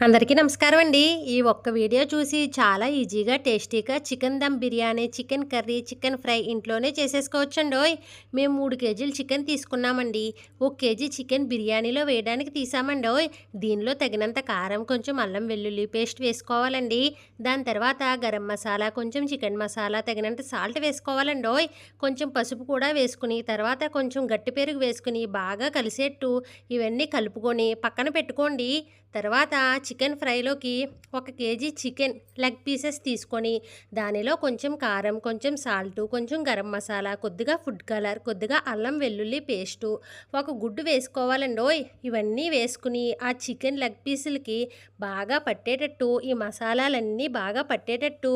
అందరికీ నమస్కారం అండి. ఈ ఒక్క వీడియో చూసి చాలా ఈజీగా టేస్టీగా chicken dum biryani chicken curry chicken fry ఇంట్లోనే చేసేసుకోవచ్చండి మేము మూడు కేజీలు చికెన్ తీసుకున్నామండి. ఒక కేజీ చికెన్ బిర్యానీలో వేయడానికి తీసామండి దీనిలో తగినంత కారం కొంచెం అల్లం వెల్లుల్లి పేస్ట్ వేసుకోవాలండి. దాని తర్వాత గరం మసాలా కొంచెం చికెన్ మసాలా తగినంత సాల్ట్ వేసుకోవాలండి కొంచెం పసుపు కూడా వేసుకుని తర్వాత కొంచెం గట్టి పెరుగు వేసుకుని బాగా కలిసేట్టు ఇవన్నీ కలుపుకొని పక్కన పెట్టుకోండి. తర్వాత చికెన్ ఫ్రైలోకి ఒక కేజీ చికెన్ లెగ్ పీసెస్ తీసుకొని దానిలో కొంచెం కారం కొంచెం సాల్టు కొంచెం గరం మసాలా కొద్దిగా ఫుడ్ కలర్ కొద్దిగా అల్లం వెల్లుల్లి పేస్టు ఒక గుడ్డు వేసుకోవాలండి ఓయ్. ఇవన్నీ వేసుకుని ఆ చికెన్ లెగ్ పీసులకి బాగా పట్టేటట్టు ఈ మసాలాలన్నీ బాగా పట్టేటట్టు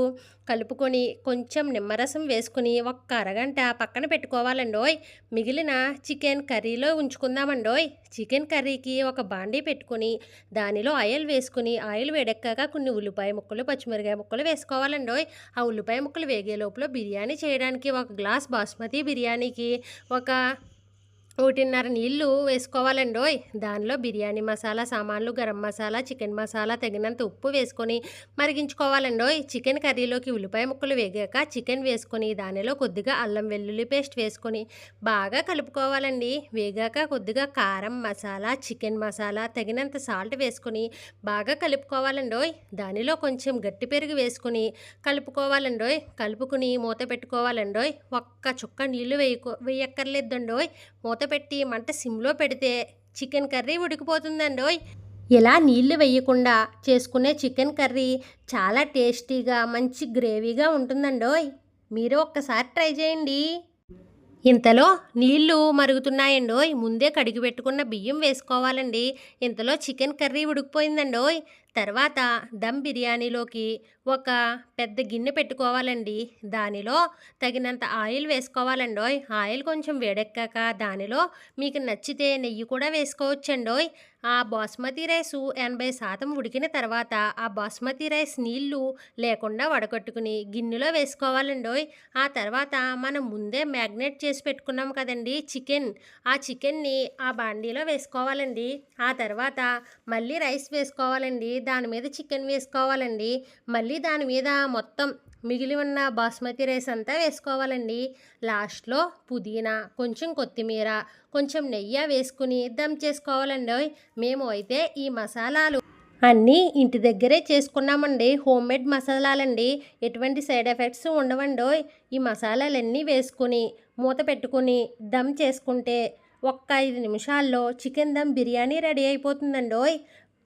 కలుపుకొని కొంచెం నిమ్మరసం వేసుకుని ఒక్క అరగంట పక్కన పెట్టుకోవాలండోయ్. మిగిలిన చికెన్ కర్రీలో ఉంచుకుందామండోయ్. చికెన్ కర్రీకి ఒక బాండీ పెట్టుకుని దానిలో ఆయిల్ వేసుకుని ఆయిల్ వేడెక్కాక కొన్ని ఉల్లిపాయ ముక్కలు పచ్చిమిరకాయ ముక్కలు వేసుకోవాలండోయ్. ఆ ఉల్లిపాయ ముక్కలు వేగే లోపల బిర్యానీ చేయడానికి ఒక గ్లాస్ బాస్మతి బిర్యానీకి ఒక ఒకటిన్నర నీళ్ళు వేసుకోవాలండి. ఓయ్ దానిలో బిర్యానీ మసాలా సామాన్లు గరం మసాలా చికెన్ మసాలా తగినంత ఉప్పు వేసుకొని మరిగించుకోవాలండి. ఓయ్ చికెన్ కర్రీలోకి ఉల్లిపాయ ముక్కలు వేగాక చికెన్ వేసుకొని దానిలో కొద్దిగా అల్లం వెల్లుల్లి పేస్ట్ వేసుకొని బాగా కలుపుకోవాలండి. వేగాక కొద్దిగా కారం మసాలా చికెన్ మసాలా తగినంత సాల్ట్ వేసుకొని బాగా కలుపుకోవాలండి. ఓయ్ దానిలో కొంచెం గట్టి పెరుగు వేసుకొని కలుపుకోవాలండి. ఓయ్ కలుపుకుని మూత పెట్టుకోవాలండి. ఓయ్ ఒక్క చుక్క నీళ్ళు వేయకో వేయక్కర్లేదండి. ఓయ్ మూత పెట్టి మంట సిమ్లో పెడితే చికెన్ కర్రీ ఉడికిపోతుందండి ఓయ్ ఇలా నీళ్ళు వేయకుండా చేసుకునే చికెన్ కర్రీ చాలా టేస్టీగా మంచి గ్రేవీగా ఉంటుందండి ఓయ్ మీరు ఒక్కసారి ట్రై చేయండి. ఇంతలో నీళ్ళు మరుగుతున్నాయండి ఓయ్ ముందే కడిగి పెట్టుకున్న బియ్యం వేసుకోవాలండి. ఇంతలో చికెన్ కర్రీ ఉడికిపోయిందండి ఓయ్ తర్వాత దమ్ బిర్యానీలోకి ఒక పెద్ద గిన్నె పెట్టుకోవాలండి. దానిలో తగినంత ఆయిల్ వేసుకోవాలండోయ్. ఆయిల్ కొంచెం వేడెక్కాక దానిలో మీకు నచ్చితే నెయ్యి కూడా వేసుకోవచ్చండోయ్. ఆ బాస్మతి రైసు ఎనభై శాతం ఉడికిన తర్వాత ఆ బాస్మతి రైస్ నీళ్ళు లేకుండా వడగట్టుకుని గిన్నెలో వేసుకోవాలండోయ్. ఆ తర్వాత మనం ముందే మ్యాగ్నేట్ చేసి పెట్టుకున్నాం కదండి చికెన్. ఆ చికెన్ని ఆ బాండీలో వేసుకోవాలండి. ఆ తర్వాత మళ్ళీ రైస్ వేసుకోవాలండి. దాని మీద చికెన్ వేసుకోవాలండి. మళ్ళీ దాని మీద మొత్తం మిగిలి ఉన్న బాస్మతి రైస్ అంతా వేసుకోవాలండి. లాస్ట్లో పుదీనా కొంచెం కొత్తిమీర కొంచెం నెయ్యి వేసుకుని దమ్ చేసుకోవాలండి. మేము అయితే ఈ మసాలాలు అన్నీ ఇంటి దగ్గరే చేసుకున్నామండి. హోమ్ మేడ్ మసాలాలండి. ఎటువంటి సైడ్ ఎఫెక్ట్స్ ఉండవండి. ఈ మసాలాలన్నీ వేసుకుని మూత పెట్టుకుని దమ్ చేసుకుంటే ఒక్క ఐదు నిమిషాల్లో చికెన్ దమ్ బిర్యానీ రెడీ అయిపోతుందండి. ఓయ్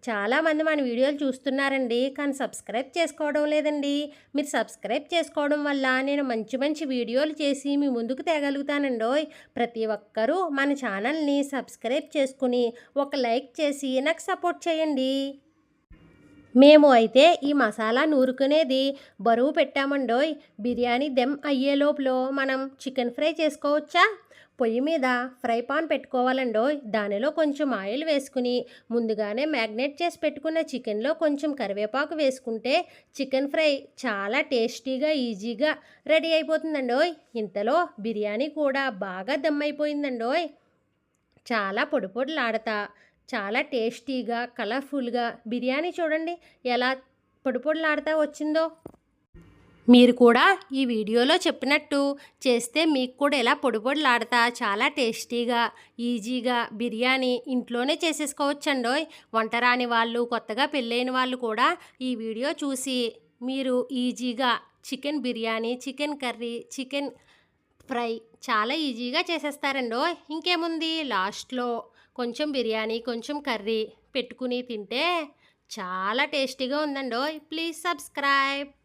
చాలామంది మన వీడియోలు చూస్తున్నారండి కానీ సబ్స్క్రైబ్ చేసుకోవడం లేదండి. మీరు సబ్స్క్రైబ్ చేసుకోవడం వల్ల నేను మంచి మంచి వీడియోలు చేసి మీ ముందుకు తేగలుగుతానండి ప్రతి ఒక్కరూ మన ఛానల్ని సబ్స్క్రైబ్ చేసుకుని ఒక లైక్ చేసి నాకు సపోర్ట్ చేయండి. మేము అయితే ఈ మసాలా నూరుకునేది. బరువు పెట్టామండోయ్. బిర్యానీ దెమ్ అయ్యే లోపల మనం చికెన్ ఫ్రై చేసుకోవచ్చా? పొయ్యి మీద ఫ్రై పాన్ పెట్టుకోవాలండో దానిలో కొంచెం ఆయిల్ వేసుకుని ముందుగానే మ్యాగ్నేట్ చేసి పెట్టుకున్న చికెన్లో కొంచెం కరివేపాకు వేసుకుంటే చికెన్ ఫ్రై చాలా టేస్టీగా ఈజీగా రెడీ అయిపోతుందండోయ్. ఇంతలో బిర్యానీ కూడా బాగా దమ్ అయిపోయిందండోయ్. చాలా పొడి పొడిలాడతా. చాలా టేస్టీగా కలర్ఫుల్గా బిర్యానీ చూడండి ఎలా పొడిపొడిలాడుతా వచ్చిందో. మీరు కూడా ఈ వీడియోలో చెప్పినట్టు చేస్తే మీకు కూడా ఎలా పొడిపొడిలాడతా చాలా టేస్టీగా ఈజీగా బిర్యానీ ఇంట్లోనే చేసేసుకోవచ్చండో వంట రాని వాళ్ళు కొత్తగా పెళ్ళైన వాళ్ళు కూడా ఈ వీడియో చూసి మీరు ఈజీగా chicken biryani chicken curry chicken fry చాలా ఈజీగా చేసేస్తారండో ఇంకేముంది? లాస్ట్లో కొంచెం బిర్యానీ కొంచెం కర్రీ పెట్టుకుని తింటే చాలా టేస్టీగా ఉందండో ప్లీజ్ సబ్స్క్రైబ్.